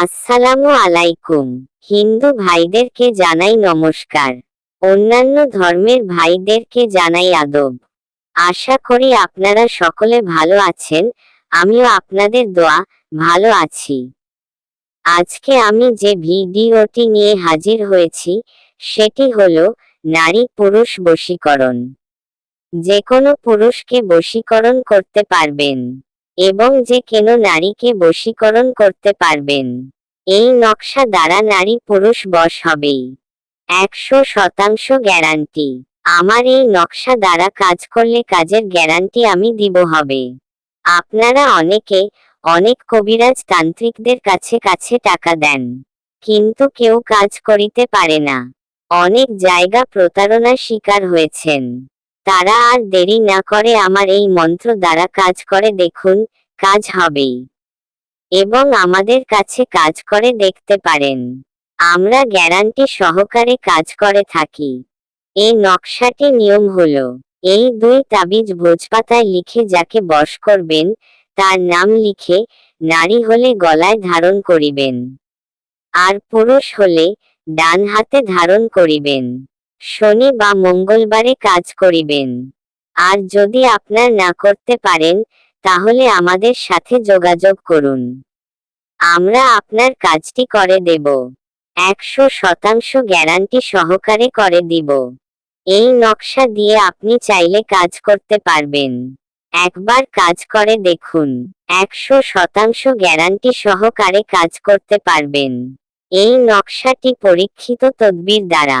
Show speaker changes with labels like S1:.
S1: আসসালামু আলাইকুম। হিন্দু ভাইদেরকে জানাই নমস্কার। অন্যান্য ধর্মের ভাইদেরকে জানাই আদব। আশা করি আপনারা সকলে ভালো আছেন, আমিও আপনাদের দোয়া, ভালো আছি। আজকে আমি যে ভিডিওটি নিয়ে হাজির হয়েছি, সেটি হল নারী পুরুষ বশীকরণ। যে কোনো পুরুষকে বশীকরণ করতে পারবেন। এবং যে কেন নারীকে বশীকরণ করতে পারবেন। এই নকশা দ্বারা নারী পুরুষ বশ হবেই। একশো শতাংশ গ্যারান্টি। আমার এই নকশা দ্বারা কাজ করলে কাজের গ্যারান্টি আমি দিব হবে। আপনারা অনেকে অনেক কবিরাজ তান্ত্রিকদের কাছে কাছে টাকা দেন, কিন্তু কেউ কাজ করিতে পারে না। অনেক জায়গা প্রতারণার শিকার হয়েছেন। তারা আর দেরি না করে আমার এই মন্ত্র দ্বারা কাজ করে দেখুন, কাজ হবেই। এবং আমাদের কাছে কাজ করে দেখতে পারেন। আমরা গ্যারান্টি সহকারে কাজ করে থাকি। এই নকশাটি নিয়ম হলো, এই দুই তাবিজ ভোজপাতায় লিখে যাকে বশ করবেন, তার নাম লিখে নারী হলে গলায় ধারণ করিবেন। আর পুরুষ হলে ডান হাতে ধারণ করিবেন। শনি বা মঙ্গলবারে কাজ করিবেন। আর যদি আপনার না করতে পারেন, তাহলে আমাদের সাথে যোগাযোগ করুন। আমরা আপনার কাজটি করে দেব। একশো শতাংশ গ্যারান্টি সহকারে করে দিব। এই নকশা দিয়ে আপনি চাইলে কাজ করতে পারবেন। একবার কাজ করে দেখুন। একশো শতাংশ গ্যারান্টি সহকারে কাজ করতে পারবেন। এই নকশাটি পরীক্ষিত তদবির দ্বারা।